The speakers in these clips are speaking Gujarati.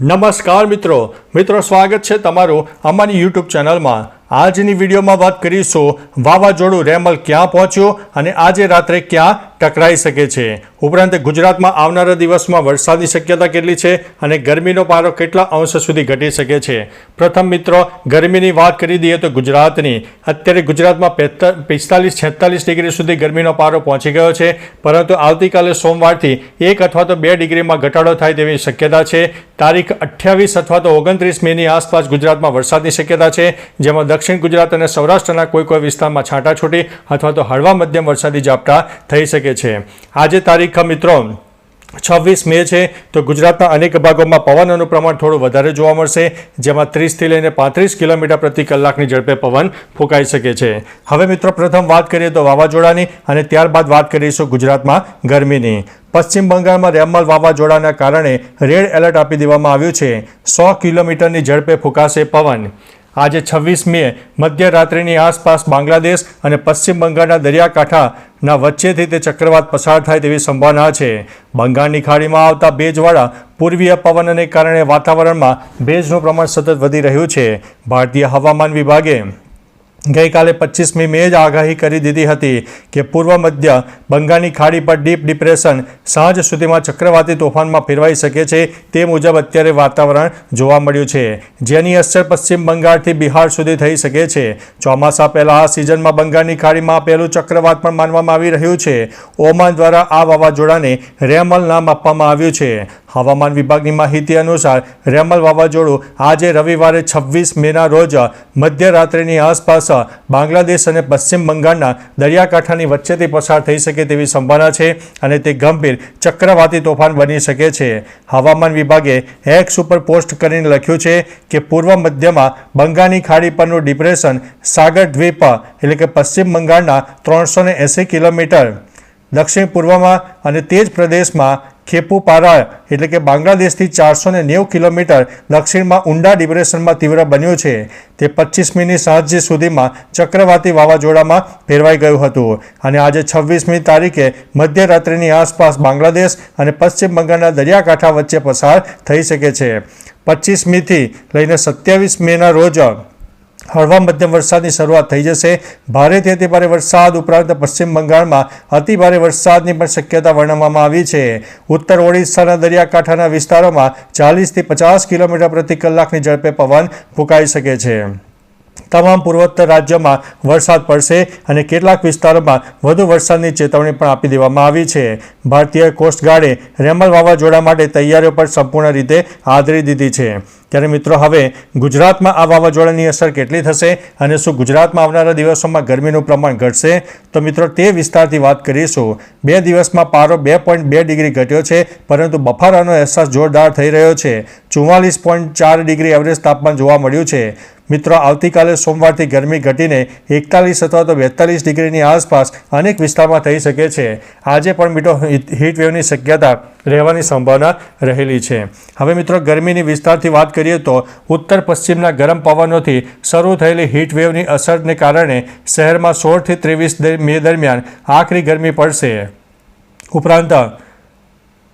નમસ્કાર મિત્રો. મિત્રો, સ્વાગત છે તમારું અમારી યુટ્યુબ ચેનલમાં. આજની વિડીયોમાં વાત કરીશું વાવાઝોડું રેમલ ક્યાં પહોંચ્યું અને આજે રાત્રે ક્યાં ટકરાઈ શકે છે. ઉપરાંત ગુજરાતમાં આવનારા દિવસમાં વરસાદની શક્યતા કેટલી છે અને ગરમીનો પારો કેટલા અંશ સુધી ઘટી શકે છે? પ્રથમ મિત્રો, ગરમીની વાત કરી દઈએ તો ગુજરાતની. અત્યારે ગુજરાતમાં પિસ્તાલીસ, છેતાલીસ ડિગ્રી સુધી ગરમીનો પારો પહોંચી ગયો છે. પરંતુ આવતીકાલે સોમવારથી એક અથવા તો બે ડિગ્રીમાં ઘટાડો થાય તેવી શક્યતા છે. તારીખ અઠ્યાવીસ અથવા તો ઓગણત્રીસ મેની આસપાસ ગુજરાતમાં વરસાદની શક્યતા છે. જેમાં દક્ષિણ ગુજરાત અને સૌરાષ્ટ્રના કોઈ કોઈ વિસ્તારમાં છાંટાછૂટી અથવા તો હળવા મધ્યમ વરસાદી ઝાપટા થઈ શકે છે. આજે તારીખ મિત્રો, છવ્વીસ મે છે તો ગુજરાતના અનેક ભાગોમાં પવનનું પ્રમાણ થોડું વધારે જોવા મળશે, જેમાં ત્રીસથી લઈને પાંત્રીસ કિલોમીટર પ્રતિ કલાકની ઝડપે પવન ફૂંકાઈ શકે છે. હવે મિત્રો, પ્રથમ વાત કરીએ તો વાવાઝોડાની અને ત્યારબાદ વાત કરીશું ગુજરાતમાં ગરમીની. પશ્ચિમ બંગાળમાં રેમલ વાવાઝોડાના કારણે રેડ એલર્ટ આપી દેવામાં આવ્યું છે. સો કિલોમીટરની ઝડપે ફૂંકાશે પવન. આજે છવ્વીસ મે મધ્યરાત્રિની આસપાસ બાંગ્લાદેશ અને પશ્ચિમ બંગાળના દરિયાકાંઠાના વચ્ચેથી તે ચક્રવાત પસાર થાય તેવી સંભાવના છે. બંગાળની ખાડીમાં આવતા ભેજવાળા પૂર્વીય પવનને કારણે વાતાવરણમાં ભેજનું પ્રમાણ સતત વધી રહ્યું છે. ભારતીય હવામાન વિભાગે ગઈકાલે પચીસમી મે જ આગાહી કરી દીધી હતી કે પૂર્વ મધ્ય બંગાળની ખાડી પર ડીપ ડિપ્રેશન સાંજ સુધીમાં ચક્રવાતી તોફાનમાં ફેરવાઈ શકે છે તે મુજબ અત્યારે વાતાવરણ જોવા મળ્યું છે. જેની અસર પશ્ચિમ બંગાળથી બિહાર સુધી થઈ શકે છે. ચોમાસા પહેલાં આ સિઝનમાં બંગાળની ખાડીમાં પહેલું ચક્રવાત પણ માનવામાં આવી રહ્યું છે. ઓમાન દ્વારા આ વાવાઝોડાને રેમલ નામ આપવામાં આવ્યું છે. હવામાન વિભાગની માહિતી અનુસાર રેમલ વાવાઝોડું આજે રવિવારે છવ્વીસ મેના રોજ મધ્યરાત્રિની આસપાસ બાંગ્લાદેશ અને પશ્ચિમ બંગાળના દરિયાકાંઠાની વચ્ચેથી પસાર થઈ શકે તેવી સંભાવના છે અને તે ગંભીર ચક્રવાતી તોફાન બની શકે છે. હવામાન વિભાગે એક્સ ઉપર પોસ્ટ કરીને લખ્યું છે કે પૂર્વ મધ્યમાં બંગાળની ખાડી પરનું ડિપ્રેશન સાગર દ્વીપ એટલે કે પશ્ચિમ બંગાળના ત્રણસો કિલોમીટર, દક્ષિણ પૂર્વમાં અને તે જ પ્રદેશમાં ખેપુપારા એટલે કે બાંગ્લાદેશથી ચારસો ને નેવું કિલોમીટર દક્ષિણમાં ઊંડા ડિપ્રેશનમાં તીવ્ર બન્યું છે. તે પચીસમીની સાંજે સુધીમાં ચક્રવાતી વાવાઝોડામાં ફેરવાઈ ગયું હતું અને આજે છવ્વીસમી તારીખે મધ્યરાત્રિની આસપાસ બાંગ્લાદેશ અને પશ્ચિમ બંગાળના દરિયાકાંઠા વચ્ચે પસાર થઈ શકે છે. પચીસમીથી લઈને સત્યાવીસ મેના રોજ હળવા મધ્યમ વરસાદની શરૂઆત થઈ જશે. ભારેથી અતિભારે વરસાદ ઉપરાંત પશ્ચિમ બંગાળમાં અતિભારે વરસાદની પણ શક્યતા વર્ણવવામાં આવી છે. ઉત્તર ઓડિશાના દરિયાકાંઠાના વિસ્તારોમાં ચાલીસથી પચાસ કિલોમીટર પ્રતિ કલાકની ઝડપે પવન ફૂંકાઈ શકે છે. તમામ પૂર્વોત્તર રાજ્યમાં વરસાદ પડશે અને કેટલાક વિસ્તારોમાં વધુ વરસાદની ચેતવણી પણ આપી દેવામાં આવી છે. ભારતીય કોસ્ટગાર્ડે રેમલ વાવાઝોડા માટે તૈયારીઓ પર સંપૂર્ણ રીતે આદરી દીધી છે. ત્યારે મિત્રો, હવે ગુજરાતમાં આ વાવાઝોડાની અસર કેટલી થશે અને શું ગુજરાતમાં આવનારા દિવસોમાં ગરમીનું પ્રમાણ ઘટશે? તો મિત્રો, તે વિસ્તારથી વાત કરીશું. બે દિવસમાં પારો બે પોઈન્ટ બે ડિગ્રી ઘટ્યો છે, પરંતુ બફારાનો અહેસાસ જોરદાર થઈ રહ્યો છે. ચુમ્માલીસ પોઈન્ટ ચાર ડિગ્રી એવરેજ તાપમાન જોવા મળ્યું છે. મિત્રો, આવતીકાલે સોમવારથી ગરમી ઘટીને એકતાલીસ અથવા તો બેતાલીસ ડિગ્રીની આસપાસ અનેક વિસ્તારમાં થઈ શકે છે. આજે પણ મિત્રો વેવની શક્યતા રહેવાની સંભાવના રહેલી છે. હવે મિત્રો, ગરમીની વિસ્તારથી વાત કરીએ તો ઉત્તર પશ્ચિમના ગરમ પવનોથી શરૂ થયેલી હીટવેવની અસરને કારણે શહેરમાં સોળથી ત્રેવીસ મે દરમિયાન આખરી ગરમી પડશે. ઉપરાંત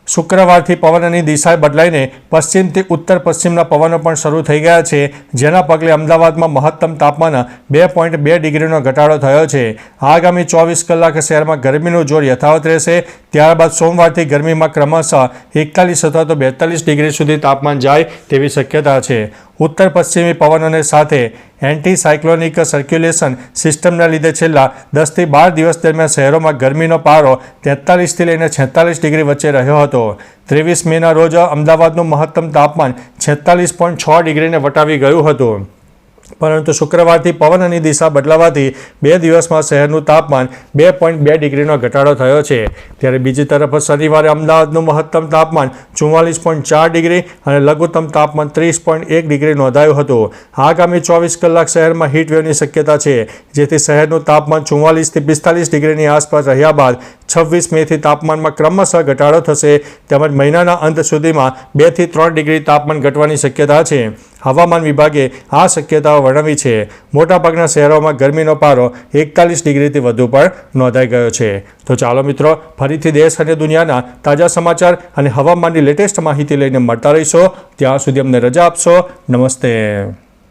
શુક્રવારથી પવનની દિશા બદલાઈને પશ્ચિમથી ઉત્તર પશ્ચિમના પવનો પણ શરૂ થઈ ગયા છે, જેના પગલે અમદાવાદમાં મહત્તમ તાપમાન બે પોઈન્ટ બે ડિગ્રીનો ઘટાડો થયો છે. આગામી ચોવીસ કલાક શહેરમાં ગરમીનું જોર યથાવત રહેશે. ત્યારબાદ સોમવારથી ગરમીમાં ક્રમશઃ એકતાલીસ અથવા તો બેતાલીસ ડિગ્રી સુધી તાપમાન જાય તેવી શક્યતા છે. ઉત્તર પશ્ચિમી પવનોને સાથે એન્ટી સાયક્લોનિક સર્ક્યુલેશન સિસ્ટમના લીધે છેલ્લા દસથી બાર દિવસ દરમિયાન શહેરોમાં ગરમીનો પારો તેતાલીસથી લઈને છેતાલીસ ડિગ્રી વચ્ચે રહ્યો હતો. ત્રેવીસ મેના રોજ અમદાવાદનું મહત્તમ તાપમાન છેતાલીસ પોઈન્ટ છ ડિગ્રીને વટાવી ગયું હતું. પરંતુ શુક્રવારથી પવનની દિશા બદલાવાથી બે દિવસમાં શહેરનું તાપમાન બે પોઈન્ટ બે ડિગ્રીનો ઘટાડો થયો છે. ત્યારે બીજી તરફ શનિવારે અમદાવાદનું મહત્તમ તાપમાન ચુમ્માલીસ પોઈન્ટ ચાર ડિગ્રી અને લઘુત્તમ તાપમાન ત્રીસ પોઈન્ટ એક ડિગ્રી નોંધાયું હતું. આગામી ચોવીસ કલાક શહેરમાં હીટવેવની શક્યતા છે, જેથી શહેરનું તાપમાન ચુમ્માલીસથી પિસ્તાલીસ ડિગ્રીની આસપાસ રહ્યા બાદ છવ્વીસ મેથી તાપમાનમાં ક્રમશઃ ઘટાડો થશે તેમજ મહિનાના અંત સુધીમાં બેથી ત્રણ ડિગ્રી તાપમાન ઘટવાની શક્યતા છે. હવામાન વિભાગે આ શક્યતા આગાહી વર્ણવી છે. મોટાભાગના શહેરોમાં ગરમીનો પારો એકતાલીસ ડિગ્રીથી વધુ પણ નોંધાઈ ગયો છે. તો ચાલો મિત્રો, ફરીથી દેશ અને દુનિયાના તાજા સમાચાર અને હવામાનની લેટેસ્ટ માહિતી લઈને મળતા રહીશો. ત્યાં સુધી અમને રજા આપશો. નમસ્તે.